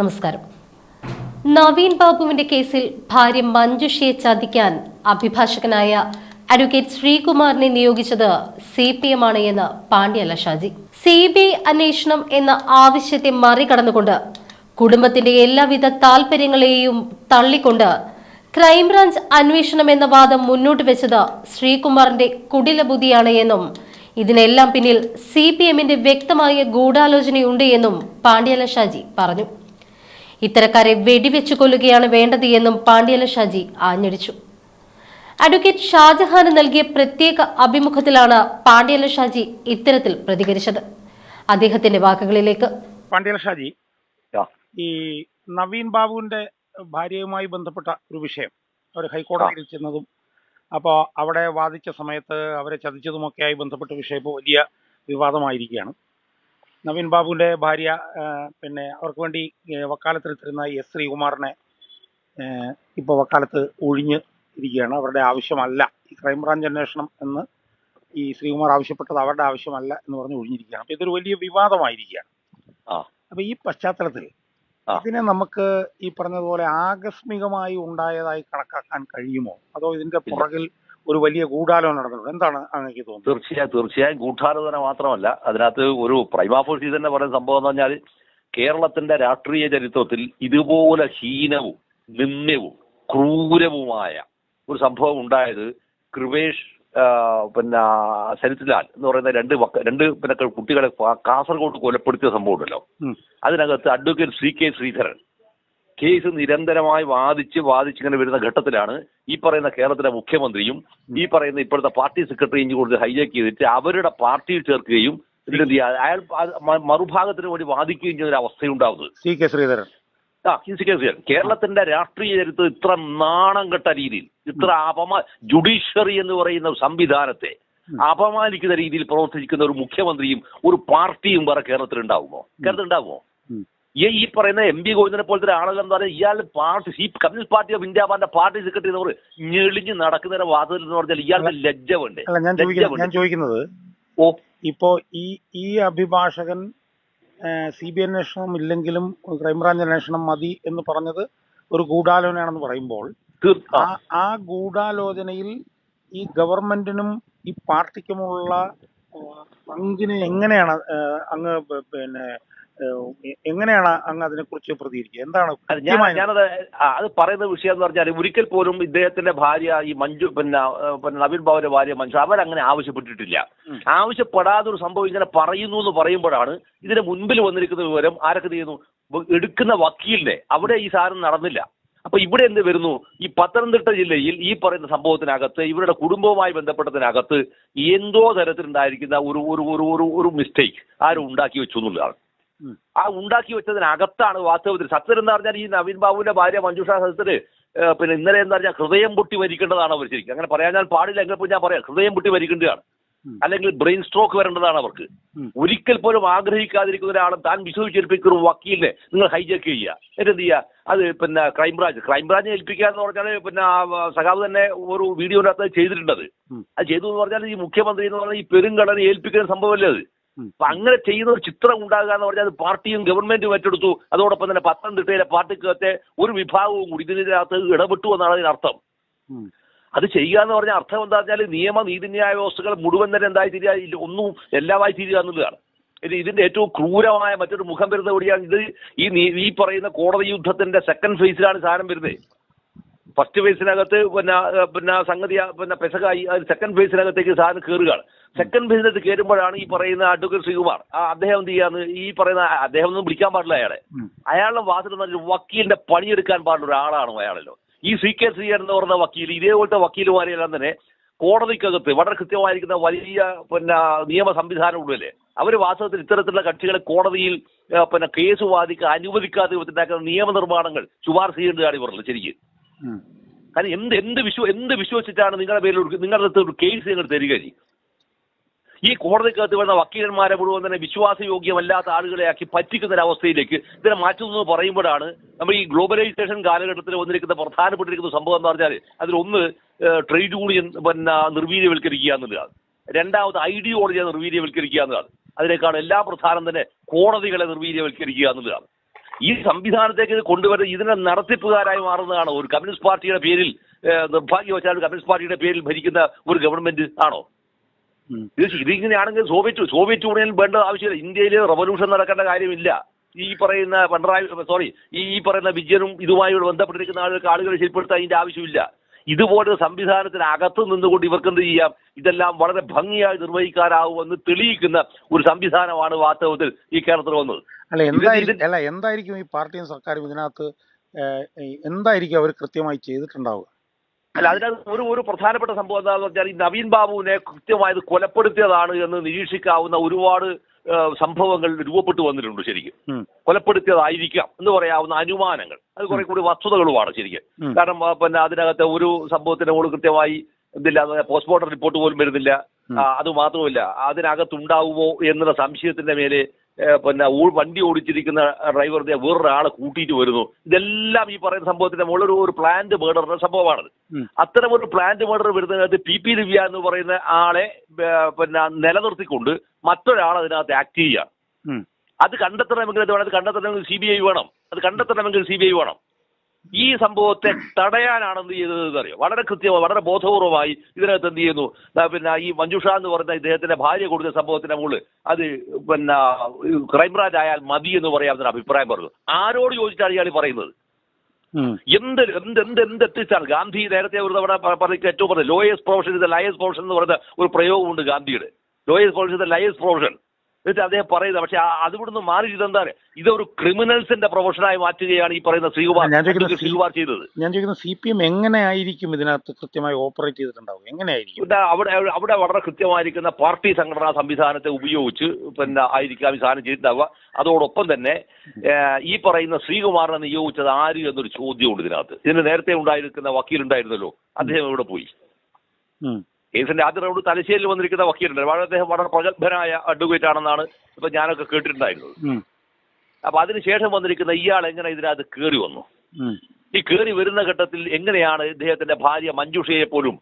നമസ്കാരം. നവീൻ ബാബുവിന്റെ കേസിൽ ഭാര്യ മഞ്ജുഷയെ ചതിക്കാൻ അഭിഭാഷകനായ അഡ്വക്കേറ്റ് ശ്രീകുമാറിനെ നിയോഗിച്ചത് സി പി എം ആണ് എന്ന് പാണ്ഡ്യല ഷാജി. സി ബി ഐ അന്വേഷണം എന്ന ആവശ്യത്തെ മറികടന്നുകൊണ്ട് കുടുംബത്തിന്റെ എല്ലാവിധ താല്പര്യങ്ങളെയും തള്ളിക്കൊണ്ട് ക്രൈംബ്രാഞ്ച് അന്വേഷണം എന്ന വാദം മുന്നോട്ട് വെച്ചത് ശ്രീകുമാറിന്റെ കുടിലബുദ്ധിയാണ് എന്നും ഇതിനെല്ലാം പിന്നിൽ സി പി എമ്മിന്റെ വ്യക്തമായ ഗൂഢാലോചനയുണ്ട് എന്നും പാണ്ഡ്യല ഷാജി പറഞ്ഞു. ഇത്തരക്കാരെ വെടിവെച്ചു കൊല്ലുകയാണ് വേണ്ടത് എന്നും പാണ്ഡ്യല ഷാജി ആഞ്ഞടിച്ചു. അഡ്വക്കേറ്റ് ഷാജഹാന് നൽകിയ പ്രത്യേക അഭിമുഖത്തിലാണ് പാണ്ഡ്യല ഷാജി ഇത്തരത്തിൽ പ്രതികരിച്ചത്. അദ്ദേഹത്തിന്റെ വാക്കുകളിലേക്ക്. പാണ്ഡ്യല ഷാജി ഈ നവീൻ ബാബുവിന്റെ ഭാര്യയുമായി ബന്ധപ്പെട്ട ഒരു വിഷയം അവർ ഹൈക്കോടതിയിൽ ചെന്നതും അപ്പോൾ അവിടെ വാദിച്ച സമയത്ത് അവരെ ചതിച്ചതുമൊക്കെയായി ബന്ധപ്പെട്ട വിഷയം ഇപ്പോൾ വലിയ വിവാദമായിരിക്കുകയാണ്. നവീൻ ബാബുവിന്റെ ഭാര്യ പിന്നെ അവർക്ക് വേണ്ടി വക്കാലത്ത് വക്കാലത്തെടുത്തിരുന്ന എസ് ശ്രീകുമാറിനെ ഇപ്പോൾ വക്കാലത്ത് ഒഴിഞ്ഞ് ഇരിക്കുകയാണ്. അവരുടെ ആവശ്യമല്ല. ഈ ക്രൈംബ്രാഞ്ച് അന്വേഷണം എന്ന് ഈ ശ്രീകുമാർ ആവശ്യപ്പെട്ടത് അവരുടെ ആവശ്യമല്ല എന്ന് പറഞ്ഞ് ഒഴിഞ്ഞിരിക്കുകയാണ്. അപ്പോൾ ഇതൊരു വലിയ വിവാദമായിരിക്കുകയാണ്. ആ. അപ്പൊ ഈ പശ്ചാത്തലത്തിൽ ഇതിനെ നമുക്ക് ഈ പറഞ്ഞതുപോലെ ആകസ്മികമായി ഉണ്ടായതായി കണക്കാക്കാൻ കഴിയുമോ? അതോ ഇതിന്റെ പുറകിൽ ഒരു വലിയ ഗൂഢാലോചന നടന്നിട്ടുണ്ട്. എന്താണ് അങ്ങനെ തോന്നുന്നത്? തീർച്ചയായും തീർച്ചയായും ഗൂഢാലോചന മാത്രമല്ല. അതിനകത്ത് ഒരു പ്രൈമാഫോഴ്സി തന്നെ പറയുന്ന സംഭവം എന്ന് പറഞ്ഞാൽ കേരളത്തിന്റെ രാഷ്ട്രീയ ചരിത്രത്തിൽ ഇതുപോലെ ഹീനവും നിന്ദ്യവും ക്രൂരവുമായ ഒരു സംഭവം ഉണ്ടായത് കൃപേഷ് പിന്നെ സരിത്ലാൽ എന്ന് പറയുന്ന രണ്ട് രണ്ട് പിന്നെ കുട്ടികളെ കാസർഗോഡ് കൊലപ്പെടുത്തിയ സംഭവം ഉണ്ടല്ലോ അതിനകത്ത് advocate Shri K Sreedharan case നിരന്തരമായി വാദിച്ച് വാദിച്ച് ഇങ്ങനെ വരുന്ന ഘട്ടത്തിലാണ് ഈ പറയുന്ന കേരളത്തിലെ മുഖ്യമന്ത്രിയും ഈ പറയുന്ന ഇപ്പോഴത്തെ പാർട്ടി സെക്രട്ടറിയും കൂടുതൽ ഹൈജാക്ക് ചെയ്തിട്ട് അവരുടെ പാർട്ടിയിൽ ചേർക്കുകയും അയാൾ മറുഭാഗത്തിന് വേണ്ടി വാദിക്കുകയും ചെയ്യുന്ന ഒരു അവസ്ഥയുണ്ടാവുന്നത് സി കെ ശ്രീധരൻ. ആ സി കെ ശ്രീധരൻ. കേരളത്തിന്റെ രാഷ്ട്രീയ ചരിത്രം ഇത്ര നാണം കെട്ട രീതിയിൽ ഇത്ര അപമാ ജുഡീഷ്യറി എന്ന് പറയുന്ന സംവിധാനത്തെ അപമാനിക്കുന്ന രീതിയിൽ പ്രവർത്തിക്കുന്ന ഒരു മുഖ്യമന്ത്രിയും ഒരു പാർട്ടിയും വേറെ കേരളത്തിൽ ഉണ്ടാവുമോ കേരളത്തിൽ ഉണ്ടാവുമോ. ഈ ഈ പറയുന്ന എം പി ഗോവിന്ദനെ പോലത്തെ ആളുകൾ എന്ന് പറഞ്ഞാൽ ഇയാൾ പാർട്ടി ഈ കമ്മ്യൂണിസ്റ്റ് പാർട്ടി ഓഫ് ഇന്ത്യ പറഞ്ഞ പാർട്ടി സെക്രട്ടറി എന്ന് പറയും ഞെളിഞ്ഞ് നടക്കുന്നതിന്റെ വാദത്തിൽ എന്ന് പറഞ്ഞാൽ ഇയാളുടെ ലജ്ജ വേണ്ടേ ഞാൻ ചോദിക്കുന്നത്? ഓ ഇപ്പോ ഈ ഈ അഭിഭാഷകൻ സി ബി അന്വേഷണം ഇല്ലെങ്കിലും ക്രൈംബ്രാഞ്ച് അന്വേഷണം മതി എന്ന് പറഞ്ഞത് ഒരു ഗൂഢാലോചനയാണെന്ന് പറയുമ്പോൾ ആ. ഗൂഢാലോചനയിൽ ഈ ഗവൺമെന്റിനും ഈ പാർട്ടിക്കുമുള്ള പങ്കിനെ എങ്ങനെയാണ് അങ്ങ് പിന്നെ എങ്ങനെയാണ് അങ്ങ് അതിനെക്കുറിച്ച് പ്രതികരിക്കുക? എന്താണ് ഞാനത് അത് പറയുന്ന വിഷയം എന്ന് പറഞ്ഞാൽ ഒരിക്കൽ പോലും ഇദ്ദേഹത്തിന്റെ ഭാര്യ ഈ മഞ്ജു പിന്നെ പിന്നെ നവീൻ ബാബുവിന്റെ ഭാര്യ മഞ്ജു അവരങ്ങനെ ആവശ്യപ്പെട്ടിട്ടില്ല. ആവശ്യപ്പെടാതെ ഒരു സംഭവം ഇങ്ങനെ പറയുന്നു എന്ന് പറയുമ്പോഴാണ് ഇതിന് മുൻപിൽ വന്നിരിക്കുന്ന വിവരം ആരൊക്കെ ചെയ്യുന്നു? എടുക്കുന്ന വക്കീലിനെ. അവിടെ ഈ സാധനം നടന്നില്ല. അപ്പൊ ഇവിടെ എന്ത് വരുന്നു? ഈ പത്തനംതിട്ട ജില്ലയിൽ ഈ പറയുന്ന സംഭവത്തിനകത്ത് ഇവരുടെ കുടുംബവുമായി ബന്ധപ്പെട്ടതിനകത്ത് എന്തോ തരത്തിലുണ്ടായിരിക്കുന്ന ഒരു ഒരു ഒരു ഒരു മിസ്റ്റേക്ക് ആരും ഉണ്ടാക്കി വെച്ചു എന്നുള്ളതാണ്. ആ ഉണ്ടാക്കി വെച്ചതിനകത്താണ് വാസ്തവത്തിൽ സത്യം എന്ന് പറഞ്ഞാൽ ഈ നവീൻ ബാബുവിന്റെ ഭാര്യ മഞ്ജുഷ സത്യത്തിന് പിന്നെ ഇന്നലെ എന്ന് പറഞ്ഞാൽ ഹൃദയം പൊട്ടി വരിക്കേണ്ടതാണ് അവർ ശരിക്കും. അങ്ങനെ പറയാൻ ഞാൻ പാടില്ല എങ്കിൽ ഞാൻ പറയാം. ഹൃദയം പൊട്ടി വരിക്കേണ്ടതാണ്. അല്ലെങ്കിൽ ബ്രെയിൻ സ്ട്രോക്ക് വരേണ്ടതാണ് അവർക്ക്. ഒരിക്കൽ പോലും ആഗ്രഹിക്കാതിരിക്കുന്ന ഒരാളെ താൻ വിശ്വസിച്ചേൽപ്പിക്കുന്ന ഒരു വക്കീലിനെ നിങ്ങൾ ഹൈജാക്ക് ചെയ്യുക. എന്നിട്ട് എന്ത് ചെയ്യുക? അത് പിന്നെ ക്രൈംബ്രാഞ്ച് ക്രൈംബ്രാഞ്ച് ഏൽപ്പിക്കുക എന്ന് പറഞ്ഞാൽ പിന്നെ സഖാവ് തന്നെ ഒരു വീഡിയോനകത്ത് ചെയ്തിട്ടുണ്ട് അത്. ചെയ്തു എന്ന് പറഞ്ഞാൽ ഈ മുഖ്യമന്ത്രി എന്ന് പറഞ്ഞാൽ ഈ പെരുങ്കടനെ ഏൽപ്പിക്കുന്ന സംഭവമല്ലേ അത്. അപ്പൊ അങ്ങനെ ചെയ്യുന്ന ഒരു ചിത്രം ഉണ്ടാകുക എന്ന് പറഞ്ഞാൽ അത് പാർട്ടിയും ഗവൺമെന്റും ഏറ്റെടുത്തു. അതോടൊപ്പം തന്നെ പത്തനംതിട്ടയിലെ പാർട്ടിക്കകത്തെ ഒരു വിഭാഗവും കൂടി ഇതിനകത്ത് ഇടപെട്ടു എന്നാണ് അതിനർത്ഥം അത് ചെയ്യുക എന്ന് പറഞ്ഞ അർത്ഥം എന്താ പറഞ്ഞാൽ നിയമ നീതിന്യായ വ്യവസ്ഥകൾ മുഴുവൻ തന്നെ എന്തായി തീരുക ഒന്നും എല്ലാമായി തീരുക എന്നുള്ളതാണ്. ഇത് ഇതിന്റെ ഏറ്റവും ക്രൂരമായ മറ്റൊരു മുഖം വരുന്ന കൂടിയാണ് ഇത്. ഈ ഈ പറയുന്ന കോടതി യുദ്ധത്തിന്റെ സെക്കൻഡ് ഫേസിലാണ് സാധനം വരുന്നത്. ഫസ്റ്റ് ഫേസിനകത്ത് പിന്നെ പിന്നെ സംഗതി പിന്നെ പെസകായി സെക്കൻഡ് ഫേസിനകത്തേക്ക് സാധനം കയറുകയാണ് സെക്കൻഡ് ഫേസിനകത്ത് കയറുമ്പോഴാണ് ഈ പറയുന്ന അഡ്വക്കേറ്റ് ശ്രീകുമാർ ആ അദ്ദേഹം എന്ത് ചെയ്യാന്ന് ഈ പറയുന്ന അദ്ദേഹം ഒന്നും വിളിക്കാൻ പാടില്ല അയാളെ. അയാളുടെ വാസത്തിൽ വക്കീലിന്റെ പണിയെടുക്കാൻ പാടുള്ള ഒരാളാണ് അയാളല്ലോ ഈ സി കെ ശ്രീകർ എന്ന് പറഞ്ഞ വക്കീൽ ഇതേപോലത്തെ വക്കീലുമാരെല്ലാം തന്നെ കോടതിക്കകത്ത് വളരെ കൃത്യമായിരിക്കുന്ന വലിയ പിന്നെ നിയമ സംവിധാനം ഉള്ളല്ലേ അവർ വാസ്തവത്തിൽ ഇത്തരത്തിലുള്ള കക്ഷികളെ കോടതിയിൽ പിന്നെ കേസ് വാദിക്കാൻ അനുവദിക്കാതെ വിധത്തിലാക്കുന്ന നിയമനിർമ്മാണങ്ങൾ ശുപാർശ ചെയ്യേണ്ടതാണ് ഇവരുടെ ശരിക്കും. കാരണം എന്ത് എന്ത് വിശ്വ എന്ത് വിശ്വസിച്ചാണ് നിങ്ങളുടെ പേരിൽ നിങ്ങളുടെ അടുത്ത് ഒരു കേസ് നിങ്ങൾ തരിക ഈ കോടതിക്കകത്ത് വരുന്ന വക്കീലന്മാരെ മുഴുവൻ തന്നെ വിശ്വാസയോഗ്യമല്ലാത്ത ആളുകളെ ആക്കി പറ്റിക്കുന്ന ഒരു അവസ്ഥയിലേക്ക് ഇതിനെ മാറ്റുന്നു പറയുമ്പോഴാണ് നമ്മൾ ഈ ഗ്ലോബലൈസേഷൻ കാലഘട്ടത്തിൽ വന്നിരിക്കുന്ന പ്രധാനപ്പെട്ടിരിക്കുന്ന സംഭവം എന്ന് പറഞ്ഞാൽ അതിലൊന്ന് ട്രേഡ് യൂണിയൻ പിന്നെ നിർവീര്യവൽക്കരിക്കുക എന്നുള്ളതാണ്. രണ്ടാമത് ഐഡിയോളജിയെ നിർവീര്യവൽക്കരിക്കുക എന്നുള്ളതാണ്. അതിനേക്കാൾ എല്ലാ പ്രധാനം തന്നെ കോടതികളെ നിർവീര്യവൽക്കരിക്കുക എന്നുള്ളതാണ്. ഈ സംവിധാനത്തേക്ക് ഇത് കൊണ്ടുവരുന്നത് ഇതിനെ നടത്തിപ്പുകാരായി മാറുന്നതാണോ ഒരു കമ്മ്യൂണിസ്റ്റ് പാർട്ടിയുടെ പേരിൽ നിർഭാഗ്യവശാൽ കമ്മ്യൂണിസ്റ്റ് പാർട്ടിയുടെ പേരിൽ ഭരിക്കുന്ന ഒരു ഗവൺമെന്റ് ആണോ. ഇത് ഇതിങ്ങനെയാണെങ്കിൽ സോവിയറ്റ് സോവിയറ്റ് യൂണിയൻ വേണ്ട ആവശ്യമില്ല. ഇന്ത്യയിൽ റവല്യൂഷൻ നടക്കേണ്ട കാര്യമില്ല. ഈ പറയുന്ന പിണറായി സോറി ഈ ഈ പറയുന്ന വിജയനും ഇതുമായി ബന്ധപ്പെട്ടിരിക്കുന്ന ആളുകൾക്ക് ആളുകളെ ശരിപ്പെടുത്താൻ അതിന്റെ ആവശ്യമില്ല. ഇതുപോലെ സംവിധാനത്തിന് അകത്ത് നിന്നുകൊണ്ട് ഇവർക്ക് എന്ത് ചെയ്യാം? ഇതെല്ലാം വളരെ ഭംഗിയായി നിർവഹിക്കാനാവുമെന്ന് തെളിയിക്കുന്ന ഒരു സംവിധാനമാണ് വാസ്തവത്തിൽ ഈ കേരളത്തിൽ വന്നത്. അല്ല എന്തായിരിക്കും അല്ല എന്തായിരിക്കും ഈ പാർട്ടിയും സർക്കാരും ഇതിനകത്ത് എന്തായിരിക്കും അവർ കൃത്യമായി ചെയ്തിട്ടുണ്ടാവുക? അല്ല അതിനകത്ത് ഒരു ഒരു പ്രധാനപ്പെട്ട സംഭവം എന്താണെന്ന് വെച്ചാൽ ഈ നവീൻ ബാബുവിനെ കൃത്യമായത് കൊലപ്പെടുത്തിയതാണ് എന്ന് നിരീക്ഷിക്കാവുന്ന ഒരുപാട് സംഭവങ്ങൾ രൂപപ്പെട്ടു വന്നിട്ടുണ്ട് ശരിക്കും. കൊലപ്പെടുത്തിയതായിരിക്കാം എന്ന് പറയാവുന്ന അനുമാനങ്ങൾ. അത് കുറെ കൂടി വസ്തുതകളുമാണ് ശരിക്കും. കാരണം പിന്നെ അതിനകത്ത് ഒരു സംഭവത്തിന് മുകളിൽ കൃത്യമായി ഇതില്ല പോസ്റ്റ്മോർട്ടം റിപ്പോർട്ട് പോലും വരുന്നില്ല. അത് മാത്രമല്ല അതിനകത്തുണ്ടാവുമോ എന്നുള്ള സംശയത്തിന്റെ മേലെ പിന്നെ വണ്ടി ഓടിച്ചിരിക്കുന്ന ഡ്രൈവർ വേറൊരാളെ കൂട്ടിയിട്ട് വരുന്നു. ഇതെല്ലാം ഈ പറയുന്ന സംഭവത്തിന്റെ മുകളിൽ ഒരു ഒരു പ്ലാന്റ് മേഡറിന്റെ സംഭവമാണത്. അത്തരം ഒരു പ്ലാന്റ് മേഡർ വരുന്നതിനകത്ത് പി പി ദിവ്യ എന്ന് പറയുന്ന ആളെ പിന്നെ നിലനിർത്തിക്കൊണ്ട് മറ്റൊരാൾ അതിനകത്ത് ആക്ട് ചെയ്യുക. അത് കണ്ടെത്തണമെങ്കിൽ അത് വേണം? അത് കണ്ടെത്തണമെങ്കിൽ സി ബി ഐ വേണം. അത് കണ്ടെത്തണമെങ്കിൽ സി ബി ഐ വേണം. ഈ സംഭവത്തെ തടയാനാണ് എന്ത് ചെയ്തത് അറിയോ വളരെ കൃത്യമായി വളരെ ബോധപൂർവമായി ഇതിനകത്ത് എന്ത് ചെയ്യുന്നു? പിന്നെ ഈ മഞ്ജുഷ എന്ന് പറഞ്ഞ ഇദ്ദേഹത്തിന്റെ ഭാര്യ കൊടുത്ത സംഭവത്തിന്റെ മുകളിൽ അത് പിന്നെ ക്രൈംബ്രാഞ്ച് ആയാൽ മതി എന്ന് പറയാവുന്ന അഭിപ്രായം പറഞ്ഞു. ആരോട് ചോദിച്ചാണ് ഇയാൾ പറയുന്നത്? എന്ത് എന്ത് എന്ത് എന്ത് എത്തിച്ചാണ് ഗാന്ധി നേരത്തെ ഒരു തവണ പറഞ്ഞ ഏറ്റവും പറഞ്ഞത് ലോയേഴ്സ് പ്രൊഫഷൻ ഇത് ലയേഴ്സ് പ്രൊഫഷൻ എന്ന് പറയുന്ന ഒരു പ്രയോഗമുണ്ട് ഗാന്ധിയുടെ. ലോയേഴ്സ് പ്രൊഫഷൻ ഇത് ലയേഴ്സ് പ്രൊഫഷൻ എന്നിട്ട് അദ്ദേഹം പറയുന്നത് പക്ഷെ അതിവിടുന്ന് മാറി ഇതെന്താണ് ഇതൊരു ക്രിമിനൽസിന്റെ പ്രൊഫഷനായി മാറ്റുകയാണ് ഈ പറയുന്ന ശ്രീകുമാർ. ഞാൻ ശ്രീകുമാർ ചെയ്തത്. ഞാൻ ചോദിക്കുന്നത് സി പി എം എങ്ങനെയായിരിക്കും ഇതിനകത്ത് കൃത്യമായി ഓപ്പറേറ്റ് ചെയ്തിട്ടുണ്ടാവും എങ്ങനെയായിരിക്കും? അവിടെ അവിടെ വളരെ കൃത്യമായിരിക്കുന്ന പാർട്ടി സംഘടനാ സംവിധാനത്തെ ഉപയോഗിച്ച് പിന്നെ ആയിരിക്കാം ഈ സാധനം ചെയ്തിട്ടുണ്ടാവുക. അതോടൊപ്പം തന്നെ ഈ പറയുന്ന ശ്രീകുമാറിനെ നിയോഗിച്ചത് ആര് എന്നൊരു ചോദ്യമുണ്ട് ഇതിനകത്ത്. ഇതിന് നേരത്തെ ഉണ്ടായിരിക്കുന്ന വക്കീലുണ്ടായിരുന്നല്ലോ. അദ്ദേഹം ഇവിടെ പോയി. കേസിന്റെ ആദ്യ റൗണ്ട് തലശ്ശേരിയിൽ വന്നിരിക്കുന്ന വക്കീലുണ്ട്. വളരെ അദ്ദേഹം വളരെ പ്രഗത്ഭനായ അഡ്വക്കേറ്റ് ആണെന്നാണ് ഇപ്പൊ ഞാനൊക്കെ കേട്ടിട്ടുണ്ടായിരുന്നത്. അപ്പൊ അതിനുശേഷം വന്നിരിക്കുന്ന ഇയാൾ എങ്ങനെ ഇതിനകത്ത് കയറി വന്നു? ഈ കയറി വരുന്ന ഘട്ടത്തിൽ എങ്ങനെയാണ് ഇദ്ദേഹത്തിന്റെ ഭാര്യ മഞ്ജുഷയെ പോലും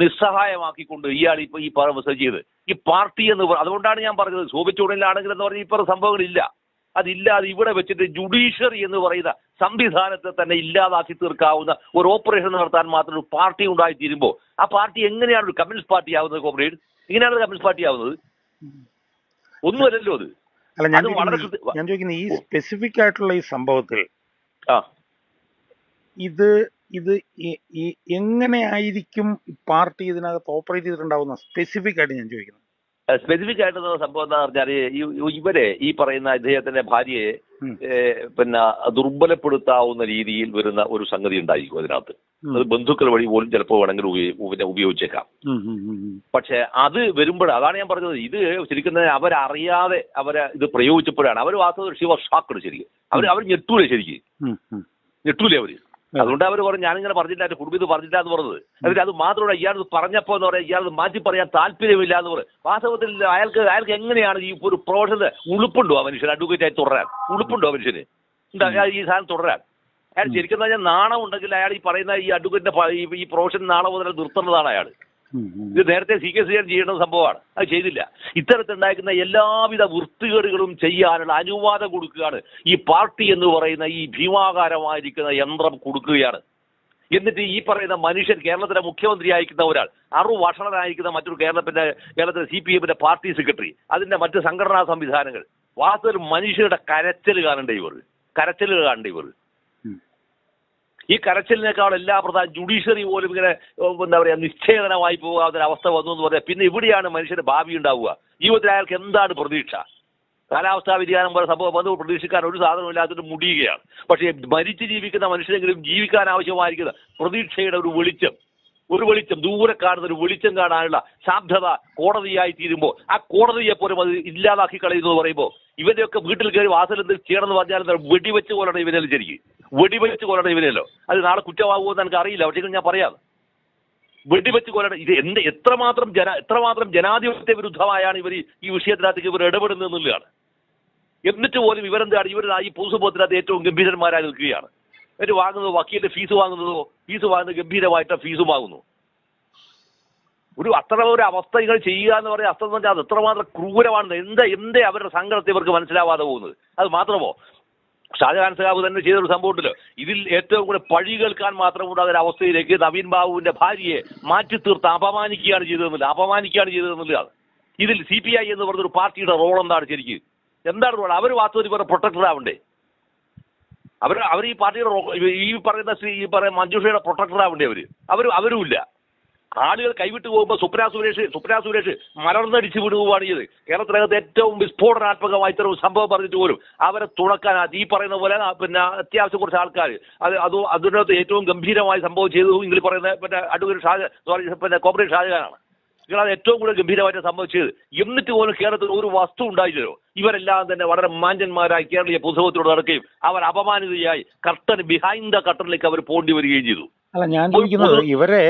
നിസ്സഹായമാക്കിക്കൊണ്ട് ഇയാൾ ഇപ്പൊ ഈ ചെയ്ത് ഈ പാർട്ടി എന്ന് പറ- അതുകൊണ്ടാണ് ഞാൻ പറഞ്ഞത് യൂണിയനിലാണെങ്കിൽ എന്ന് പറഞ്ഞാൽ ഇപ്പൊ സംഭവങ്ങളില്ല. അതില്ലാതെ ഇവിടെ വെച്ചിട്ട് ജുഡീഷ്യറി എന്ന് പറയുന്ന സംവിധാനത്തെ തന്നെ ഇല്ലാതാക്കി തീർക്കാവുന്ന ഒരു ഓപ്പറേഷൻ നടത്താൻ മാത്രം ഒരു പാർട്ടി ഉണ്ടായി തീരുമ്പോൾ ആ പാർട്ടി എങ്ങനെയാണ് ഒരു കമ്മ്യൂണിസ്റ്റ് പാർട്ടി ആവുന്നത് കോമ്രേഡ്? ഇങ്ങനെയാണ് കമ്മ്യൂണിസ്റ്റ് പാർട്ടി ആവുന്നത്? ഒന്നുമല്ലല്ലോ അത്. അല്ല ഞാൻ ഞാൻ ചോദിക്കുന്നത് ഈ സ്പെസിഫിക് ആയിട്ടുള്ള ഈ സംഭവത്തിൽ ആ. ഇത് ഇത് എങ്ങനെ ആയിരിക്കും പാർട്ടി ഇതിനകത്ത് ഓപ്പറേറ്റ് ചെയ്തിട്ടുണ്ടാവുന്ന സ്പെസിഫിക് ആയിട്ട് ഞാൻ ചോദിക്കുന്നത്? സ്പെസിഫിക് ആയിട്ടുള്ള സംഭവം എന്താ പറഞ്ഞാൽ ഇവരെ ഈ പറയുന്ന ഇദ്ദേഹത്തിന്റെ ഭാര്യയെ. പിന്നെ ദുർബലപ്പെടുത്താവുന്ന രീതിയിൽ വരുന്ന ഒരു സംഗതി ഉണ്ടായിരിക്കും അതിനകത്ത്. അത് ബന്ധുക്കൾ വഴി പോലും ചിലപ്പോൾ വേണമെങ്കിൽ ഉപയോഗിച്ചേക്കാം. പക്ഷെ അത് വരുമ്പോൾ അതാണ് ഞാൻ പറഞ്ഞത് ഇത് ശരിക്കും അവരറിയാതെ അവരെ ഇത് പ്രയോഗിച്ചപ്പോഴാണ്. അവർ വാസ്തവ ശിവ ഷാക്കഡ് ശരിക്കും. അവർ അവർ ഞെട്ടൂലേ ശരിക്കും. ഞെട്ടൂലേ അവർ. അതുകൊണ്ട് അവർ പറഞ്ഞു ഞാനിങ്ങനെ പറഞ്ഞില്ല എന്റെ കുടുംബം ഇത് പറഞ്ഞില്ല എന്ന് പറഞ്ഞത്. എന്നിട്ട് അത് മാത്രമല്ല ഇയാൾ പറഞ്ഞപ്പോ എന്ന് പറയാം ഇയാൾ മാറ്റി പറയാൻ താല്പര്യമില്ല എന്ന് പറയും വാസ്തവത്തിൽ അയാൾക്ക് അയാൾക്ക് എങ്ങനെയാണ് ഈ ഒരു പ്രൊഫഷന് ഉളുപ്പുണ്ടോ ആ മനുഷ്യൻ അഡ്വക്കേറ്റ് ആയി തുടരാൻ. ഉളുപ്പുണ്ടോ ആ മനുഷ്യന്? എന്താ ഈ സാധനം തുടരാൻ? അയാൾ ശരിക്കും പറഞ്ഞാൽ നാണം ഉണ്ടെങ്കിൽ അയാൾ ഈ പറയുന്ന ഈ അഡ്വക്കേറ്റിന്റെ ഈ പ്രൊഫഷൻ നാളെ മുതൽ നിർത്തേണ്ടതാണ് അയാൾ. ഇത് നേരത്തെ സി കെ സിയാൻ ചെയ്യേണ്ട സംഭവമാണ്. അത് ചെയ്തില്ല. ഇത്തരത്തിലുണ്ടാക്കുന്ന എല്ലാവിധ വൃത്തികേടുകളും ചെയ്യാനുള്ള അനുവാദം കൊടുക്കുകയാണ് ഈ പാർട്ടി എന്ന് പറയുന്ന ഈ ഭീമാകാരമായിരിക്കുന്ന യന്ത്രം കൊടുക്കുകയാണ്. എന്നിട്ട് ഈ പറയുന്ന മനുഷ്യൻ കേരളത്തിലെ മുഖ്യമന്ത്രി ആയിരിക്കുന്ന ഒരാൾ അറു വഷണനായിരിക്കുന്ന മറ്റൊരു കേരളത്തിന്റെ കേരളത്തിലെ സി പി എമ്മിന്റെ പാർട്ടി സെക്രട്ടറി അതിന്റെ മറ്റ് സംഘടനാ സംവിധാനങ്ങൾ. വാസ്തവ മനുഷ്യരുടെ കരച്ചൽ കാണണ്ടേ ഇവർ? കരച്ചൽ കാണണ്ടേ ഇവർ. ഈ കരച്ചിലിനേക്കാൾ എല്ലാ പ്രധാന ജുഡീഷ്യറി പോലും ഇങ്ങനെ എന്താ പറയാ നിശ്ചേതനമായി പോകാവുന്ന അവസ്ഥ വന്നു എന്ന് പറയാം പിന്നെ ഇവിടെയാണ് മനുഷ്യന്റെ ഭാവി ഉണ്ടാവുക. ജീവിതത്തിൽ അയാൾക്ക് എന്താണ് പ്രതീക്ഷ? കാലാവസ്ഥാ വ്യതിയാനം പോലെ സംഭവം വന്ന്. പ്രതീക്ഷിക്കാൻ ഒരു സാധനവും ഇല്ലാത്തത് മുടിയുകയാണ്. പക്ഷേ മരിച്ച് ജീവിക്കുന്ന മനുഷ്യരെങ്കിലും ജീവിക്കാൻ ആവശ്യമായിരിക്കുന്ന പ്രതീക്ഷയുടെ ഒരു വെളിച്ചം ഒരു വെളിച്ചം ദൂരെ കാണുന്ന ഒരു വെളിച്ചം കാണാനുള്ള സാധ്യത കോടതിയായി തീരുമ്പോൾ ആ കോടതിയെ പോലും അത് ഇല്ലാതാക്കി കളയുന്നു എന്ന് പറയുമ്പോൾ ഇവരെയൊക്കെ വീട്ടിൽ കയറി വാസലെന്ത് ചെയ്യണമെന്ന് പറഞ്ഞാൽ വെടിവെച്ച് കൊല്ലണം ഇവനെല്ലാം ശരിക്കും? വെടിവെച്ച് കൊല്ലണം ഇവനെല്ലോ അത് നാളെ കുറ്റമാകുമോ എന്ന് എനിക്ക് അറിയില്ല പക്ഷേ ഞാൻ പറയാം. വെടിവെച്ച് കൊല്ലണം. ഇത് എന്ത് എത്രമാത്രം ജന എത്രമാത്രം ജനാധിപത്യ വിരുദ്ധമായാണ് ഇവർ ഈ വിഷയത്തിനകത്തേക്ക് ഇവർ ഇടപെടുന്നത് എന്നുള്ളതാണ്. എന്നിട്ട് പോലും ഇവരെന്താണ് ഇവർ ഈ പൊതുസമൂഹത്തിനകത്ത് ഏറ്റവും ഗംഭീരന്മാരായി നിൽക്കുകയാണ്. എന്നിട്ട് വാങ്ങുന്നത് വക്കീലിന്റെ ഫീസ് വാങ്ങുന്നതോ ഫീസ് വാങ്ങുന്നത് ഗംഭീരമായിട്ട് ഫീസും വാങ്ങുന്നു. ഒരു അത്ര ഒരു അവസ്ഥ നിങ്ങൾ ചെയ്യുക എന്ന് പറയുന്നത് അത്ര പറഞ്ഞാൽ അത് എത്രമാത്രം ക്രൂരമാണെന്ന് എന്താ എന്തേ അവരുടെ സങ്കടത്തെ ഇവർക്ക് മനസ്സിലാവാതെ പോകുന്നത്? അത് മാത്രമോ? ഷാജഹാൻ സഹാബ് തന്നെ ചെയ്തൊരു സംഭവം ഉണ്ടല്ലോ. ഇതിൽ ഏറ്റവും കൂടെ പഴി കേൾക്കാൻ മാത്രം കൂടാതെ ഒരു അവസ്ഥയിലേക്ക് നവീൻ ബാബുവിന്റെ ഭാര്യയെ മാറ്റി തീർത്ത് അപമാനിക്കുകയാണ് ചെയ്തതെന്നില്ല അപമാനിക്കുകയാണ് ചെയ്തതെന്നില്ല. ഇതിൽ സി പി ഐ എന്ന് പറഞ്ഞൊരു പാർട്ടിയുടെ റോൾ എന്താണ് ശരിക്കും? എന്താണ് റോൾ അവർ വാസ്തവത്തിൽ പറഞ്ഞ പ്രൊട്ടക്ടർ ആവണ്ടേ? അവർ അവർ ഈ പാർട്ടിയുടെ ഈ പറയുന്ന ശ്രീ ഈ പറയുന്ന മഞ്ജുഷയുടെ അവർ അവർ അവരും. ഇല്ല ആളുകൾ കൈവിട്ട് പോകുമ്പോൾ സുപ്രാ സുരേഷ് സുപ്രാ സുരേഷ് മലർന്നടിച്ച് വിടുകയാണ് ചെയ്ത് കേരളത്തിനകത്ത് ഏറ്റവും വിസ്ഫോടനാത്മകമായി ഇത്തരം സംഭവം പറഞ്ഞിട്ട് പോലും അവരെ തുണക്കാൻ ഈ പറയുന്ന പോലെ പിന്നെ അത്യാവശ്യം കുറച്ച് ആൾക്കാർ അത് അത് അതിനകത്ത് ഏറ്റവും ഗംഭീരമായ സംഭവം ചെയ്തു ഇങ്ങനെ പറയുന്ന പിന്നെ അഡ്വക്കേറ്റ് ഷാജ സോറി പിന്നെ കോപ്പറേറ്റ് ഷാജഹാനാണ്. നിങ്ങളത് ഏറ്റവും കൂടുതൽ ഗംഭീരമായിട്ട് സംഭവിച്ചത്. എന്നിട്ട് പോലും കേരളത്തിൽ ഒരു വസ്തു ഉണ്ടായില്ലല്ലോ. ഇവരെല്ലാം തന്നെ വളരെ മാന്യന്മാരായി കേരളീയ പുസ്തകത്തിലൂടെ നടക്കുകയും അവർ അപമാനിതയായി കർട്ടൻ ബിഹൈൻഡ് ദ കർട്ടനിലേക്ക് അവർ പോണ്ടി വരികയും ചെയ്തു. അല്ല ഞാൻ ചോദിക്കുന്നത് ഇവരെ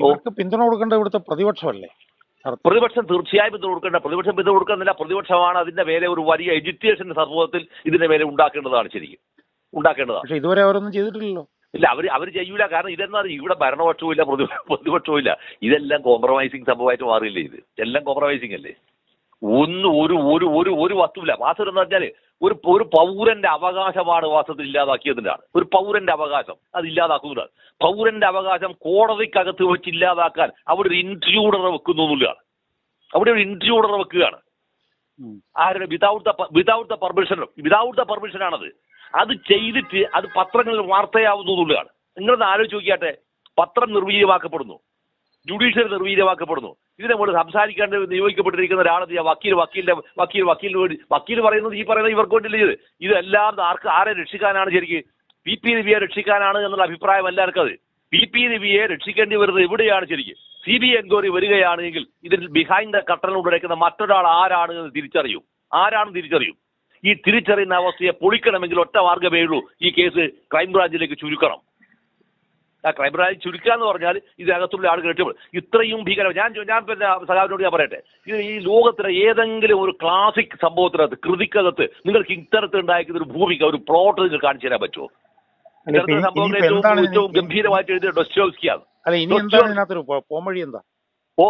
ഇവർക്ക് പിന്തുണ കൊടുക്കേണ്ട ഇവിടുത്തെ പ്രതിപക്ഷമല്ലേ? പ്രതിപക്ഷം തീർച്ചയായും പിന്തുണ കൊടുക്കേണ്ട. പ്രതിപക്ഷം പിന്തുണ കൊടുക്കുന്നില്ല. പ്രതിപക്ഷമാണ് അതിന്റെ മേലെ ഒരു വലിയ എഡ്യൂക്കേഷൻ സമൂഹത്തിൽ ഇതിന്റെ മേലെ ഉണ്ടാക്കേണ്ടതാണ് ശരിക്കും. ഉണ്ടാക്കേണ്ടതാണ്. പക്ഷെ ഇതുവരെ അവരൊന്നും ചെയ്തിട്ടില്ലല്ലോ. ഇല്ല അവർ അവർ ചെയ്യൂല. കാരണം ഇതെന്നാ ഇവിടെ ഭരണപക്ഷവും ഇല്ല പ്രതിപക്ഷവും ഇല്ല ഇതെല്ലാം കോംപ്രമൈസിങ് സംഭവമായിട്ട് മാറിയില്ലേ ഇത്? എല്ലാം കോംപ്രമൈസിങ് അല്ലേ? ഒന്നും ഒരു ഒരു ഒരു ഒരു വസ്തുവില്ല. വാസ്തു എന്ന് പറഞ്ഞാൽ ഒരു ഒരു പൗരന്റെ അവകാശമാണ് വാസ്തവത്തിൽ ഇല്ലാതാക്കിയതിനാണ്. ഒരു പൗരന്റെ അവകാശം അത് ഇല്ലാതാക്കുന്നതാണ്. പൗരന്റെ അവകാശം കോടതിക്കകത്ത് വെച്ച് ഇല്ലാതാക്കാൻ അവിടെ ഒരു ഇൻട്രൂഡറെ വെക്കുന്നു എന്നുള്ളതാണ്. അവിടെ ഒരു ഇൻട്രൂഡറെ വെക്കുകയാണ്. ആരുടെ? Without the without the permission without the permission ആണത്. അത് ചെയ്തിട്ട് അത് പത്രങ്ങളിൽ വാർത്തയാവുന്നു എന്നുള്ളതാണ്. നിങ്ങളൊന്ന് ആലോചിച്ച് നോക്കിയാട്ടെ. പത്രം നിർവീര്യമാക്കപ്പെടുന്നു. ജുഡീഷ്യറി നിർവീര്യമാക്കപ്പെടുന്നു. ഇതിനെ നമ്മൾ സംസാരിക്കാൻ നിയോഗിക്കപ്പെട്ടിരിക്കുന്ന ഒരാളെന്ത് ചെയ്യാ? വക്കീൽ വക്കീലിന്റെ വക്കീൽ വക്കീലിന് വേണ്ടി വക്കീൽ പറയുന്നത് ഈ പറയുന്നത് ഇവർക്ക് വേണ്ടിയില്ല ഇത്? ഇതെല്ലാം ആർക്ക് ആരെ രക്ഷിക്കാനാണ് ശരിക്ക്? പി പി രവിയെ രക്ഷിക്കാനാണ് എന്നുള്ള അഭിപ്രായം എല്ലാവർക്കും അത്. പി പി രവിയെ രക്ഷിക്കേണ്ടി വരുന്നത് എവിടെയാണ് ശരിക്കും. സി ബി എൻക്വയറി വരികയാണെങ്കിൽ ഇതിൽ ബിഹൈൻഡ് ദ കട്ടറിലൂടെ ഇരിക്കുന്ന മറ്റൊരാൾ ആരാണ് എന്ന് തിരിച്ചറിയും. ആരാണെന്ന് തിരിച്ചറിയും. ഈ തിരിച്ചറിയുന്ന അവസ്ഥയെ പൊളിക്കണമെങ്കിൽ ഒറ്റ മാർഗമേ ഉള്ളൂ ഈ കേസ് ക്രൈംബ്രാഞ്ചിലേക്ക് ചുരുക്കണം. ആ ക്രൈംബ്രാഞ്ച് ചുരുക്കുക എന്ന് പറഞ്ഞാൽ ഇതിനകത്തുള്ള ആളുകൾ രക്ഷപ്പെടും ഇത്രയും ഭീകര ഞാൻ ഞാൻ പിന്നെ സഹാബിനോട് ഞാൻ പറയട്ടെ. ഇത് ഈ ലോകത്തിലെ ഏതെങ്കിലും ഒരു ക്ലാസിക് സംഭവത്തിനകത്ത് കൃതിക്കകത്ത് നിങ്ങൾക്ക് ഇത്തരത്തിൽ ഉണ്ടായിരിക്കുന്ന ഒരു ഭൂമിക ഒരു പ്ലോട്ട് നിങ്ങൾക്ക് കാണിച്ചു തരാൻ പറ്റുമോ? ഇത്തരത്തിലെ സംഭവങ്ങൾ ഏറ്റവും ഏറ്റവും ഗംഭീരമായിട്ട് എഴുതിയ ഡൊസ്റ്റോവ്സ്കിയാണ് പോംവഴി എന്താ? ഓ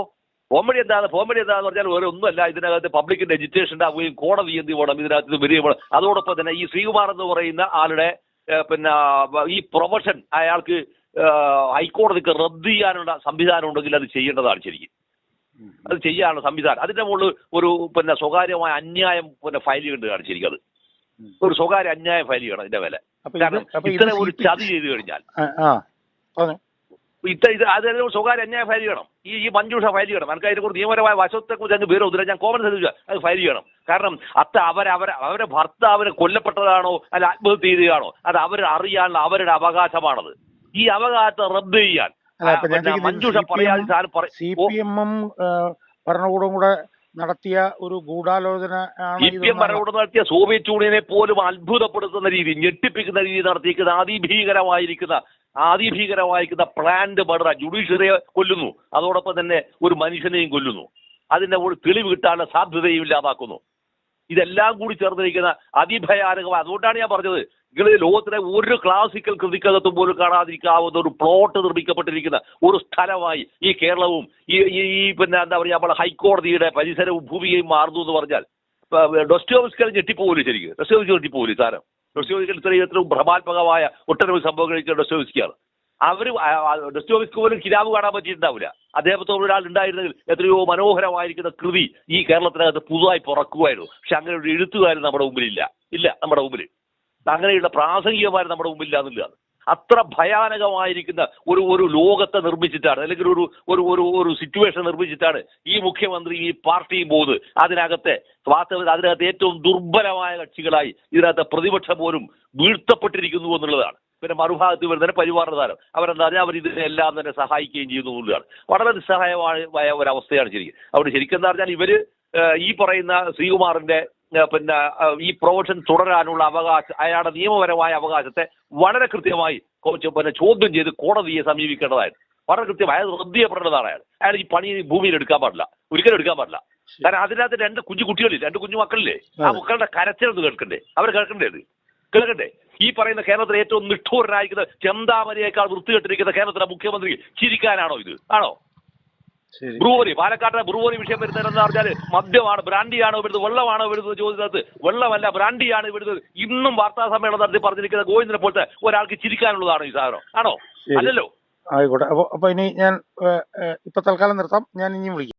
പോംവഴി എന്താണ്? പോംവഴി എന്താന്ന് പറഞ്ഞാൽ വേറെ ഒന്നുമല്ല. ഇതിനകത്ത് പബ്ലിക്കിന്റെ എജിറ്റേഷൻ ഉണ്ടാവുകയും കോടതി എന്ത് പോകണം ഇതിനകത്ത് വലിയ അതോടൊപ്പം തന്നെ ഈ ശ്രീകുമാർ എന്ന് പറയുന്ന ആളുടെ പിന്നെ ഈ പ്രൊഫഷൻ അയാൾക്ക് ഹൈക്കോടതിക്ക് റദ്ദ് ചെയ്യാനുള്ള സംവിധാനം ഉണ്ടെങ്കിൽ അത് ചെയ്യേണ്ടതാണ് ശരിക്കും. അത് ചെയ്യാനുള്ള സംവിധാനം. അതിന്റെ മുകളിൽ ഒരു പിന്നെ സ്വകാര്യമായ അന്യായം പിന്നെ ഫയൽ ചെയ്യേണ്ടത് കാണിച്ചിരിക്കും അത്. ഒരു സ്വകാര്യ അന്യായം ഫയൽ ചെയ്യണം അതിന്റെ വില. ഇത്ര ഇത് കാരണം ഇത്തരം ഒരു ചതി ചെയ്തു കഴിഞ്ഞാൽ. ഇത്ര ഇത് അതെല്ലാം സ്വകാര്യ അന്യായ ഫയൽ ചെയ്യണം. ഈ ഈ മഞ്ജുഷ ഫയൽ ചെയ്യണം. എനിക്ക് അതിനെക്കുറിച്ച് നിയമപരമായ വശത്തെ കുറിച്ച് അങ്ങ് വിവരമൊന്നുമില്ല ഞാൻ കോമൺ സെൻസ് അത് ഫയൽ ചെയ്യണം. കാരണം അത്ത അവർ അവർ അവരുടെ ഭർത്താവിനെ കൊല്ലപ്പെട്ടതാണോ? അല്ല ആത്മഹത്യ ചെയ്യുകയാണോ അത് അവർ അറിയാനുള്ള അവരുടെ അവകാശമാണത്. ഈ അവകാശം റദ്ദ് ചെയ്യാൻ. മഞ്ജുഷ പറയാതെ സി പി എമ്മും ഭരണകൂടവും കൂടെ നടത്തിയ ഒരു ഗൂഢാലോചന സി പി എം ഭരണകൂടം നടത്തിയ സോവിയറ്റ് യൂണിയനെ പോലും അത്ഭുതപ്പെടുത്തുന്ന രീതി ഞെട്ടിപ്പിക്കുന്ന രീതി നടത്തിയിരിക്കുന്ന അതിഭീകരമായിരിക്കുന്ന അതിഭീകരമായിരിക്കുന്ന പ്ലാന്റ് മർഡർ ജുഡീഷ്യറിയെ കൊല്ലുന്നു. അതോടൊപ്പം തന്നെ ഒരു മനുഷ്യനെയും കൊല്ലുന്നു. അതിന്റെ ഒരു തെളിവ് കിട്ടാനുള്ള സാധ്യതയും ഇല്ലാതാക്കുന്നു. ഇതെല്ലാം കൂടി ചേർന്നിരിക്കുന്ന അതിഭയാനകമായ അതുകൊണ്ടാണ് ഞാൻ പറഞ്ഞത് നിങ്ങൾ ലോകത്തിലെ ഒരു ക്ലാസിക്കൽ കൃതിക്കകത്തും പോലും കാണാതിരിക്കാവുന്ന ഒരു പ്ലോട്ട് നിർമ്മിക്കപ്പെട്ടിരിക്കുന്ന ഒരു സ്ഥലമായി ഈ കേരളവും ഈ ഈ- പിന്നെ എന്താ പറയുക നമ്മുടെ ഹൈക്കോടതിയുടെ പരിസരവും ഭൂമിയും മാറുന്നു എന്ന് പറഞ്ഞാൽ ഡൊസ്റ്റോവിസ്കൽ ഞെട്ടിപ്പോകില്ല ശരിക്കും? ഡൊസ്റ്റോവിസ്കൽ ഞെട്ടിപ്പോകില്ല സാരം ഡൊസ്റ്റോവിസ്കൽ ഇത്രയും ഇത്രയും ഭ്രമാത്മകമായ ഒട്ടനവധി സംഭവങ്ങൾ ഡൊസ്റ്റോവിസ്കിയാണ്. അവർ ഡൊസ്റ്റോവിസ്കി പോലും കിതാബ് കാണാൻ പറ്റിയിട്ടുണ്ടാവില്ല. അദ്ദേഹത്തോട് ഒരാൾ ഉണ്ടായിരുന്നെങ്കിൽ എത്രയോ മനോഹരമായിരിക്കുന്ന കൃതി ഈ കേരളത്തിനകത്ത് പുതുതായി പുറക്കുമായിരുന്നു പക്ഷെ അങ്ങനെ ഒരു എഴുത്തുകാരൻ നമ്മുടെ മുമ്പിലില്ല. ഇല്ല നമ്മുടെ മുമ്പിൽ അങ്ങനെയുള്ള പ്രാസംഗികമായി നമ്മുടെ മുമ്പില്ല എന്നുള്ളതാണ് അത്ര ഭയാനകമായിരിക്കുന്ന ഒരു ഒരു ലോകത്തെ നിർമ്മിച്ചിട്ടാണ് അല്ലെങ്കിൽ ഒരു ഒരു ഒരു ഒരു സിറ്റുവേഷൻ നിർമ്മിച്ചിട്ടാണ് ഈ മുഖ്യമന്ത്രി ഈ പാർട്ടിയും പോകുന്നത്. അതിനകത്തെ വാസ്തവത്തിൽ അതിനകത്ത് ഏറ്റവും ദുർബലമായ കക്ഷികളായി ഇതിനകത്ത് പ്രതിപക്ഷം പോലും വീഴ്ത്തപ്പെട്ടിരിക്കുന്നു എന്നുള്ളതാണ്. പിന്നെ മറുഭാഗത്ത് വരുന്നതിന് പരിവാരധാരം അവരെന്താ പറഞ്ഞാൽ അവർ ഇതിനെല്ലാം തന്നെ സഹായിക്കുകയും ചെയ്യുന്നു എന്നുള്ളതാണ്. വളരെ നിസ്സഹായമായ ഒരവസ്ഥയാണ് ശരിക്കും. അവിടെ ശരിക്കും എന്താ പറഞ്ഞാൽ ഇവർ ഈ പറയുന്ന ശ്രീകുമാറിന്റെ പിന്നെ ഈ പ്രൊമോഷൻ തുടരാനുള്ള അവകാശം അയാളുടെ നിയമപരമായ അവകാശത്തെ വളരെ കൃത്യമായി കോച്ച് പിന്നെ ചോദ്യം ചെയ്ത് കോടതിയെ സമീപിക്കേണ്ടതായിരുന്നു. വളരെ കൃത്യമായി അത് റദ്ദ് അയാൾ. അയാൾ ഈ പണി ഭൂമിയിൽ എടുക്കാൻ പാടില്ല ഒരിക്കലും എടുക്കാൻ പാടില്ല. കാരണം അതിനകത്ത് രണ്ട് കുഞ്ഞു കുട്ടികളില്ലേ രണ്ട് കുഞ്ഞു മക്കളില്ലേ? ആ. മക്കളുടെ കരച്ചിലൊന്ന് കേൾക്കണ്ടേ? അവർ കേൾക്കണ്ടേ അത്? കേൾക്കട്ടെ ഈ പറയുന്ന കേരളത്തിലെ ഏറ്റവും നിഷ്ഠൂരനായിരിക്കുന്ന ചെന്താമരയേക്കാൾ വൃത്തികെട്ടിരിക്കുന്ന കേരളത്തിലെ മുഖ്യമന്ത്രി ചിരിക്കാനാണോ ഇത്? ആണോ? ബ്രൂവറി പാലക്കാട്ടെ ബ്രൂവറി വിഷയം വരുന്നതെന്ന് പറഞ്ഞാൽ മദ്യമാണ് ബ്രാൻഡിയാണോ വരുന്നത് വെള്ളമാണോ വരുന്നത് ചോദിച്ചത്? വെള്ളമല്ല ബ്രാൻഡിയാണ് വരുന്നത് ഇന്നും വാർത്താ സമ്മേളനം നടത്തി പറഞ്ഞിരിക്കുന്ന ഗോവിന്ദനെ പോലത്തെ ഒരാൾക്ക് ചിരിക്കാനുള്ളതാണോ ഈ സാധനം. ആണോ? അല്ലല്ലോ? ആയിക്കോട്ടെ. അപ്പൊ അപ്പൊ ഇനി ഞാൻ ഇപ്പൊ തൽക്കാലം നിർത്താം. ഞാൻ ഇനിയും വിളിക്കാം.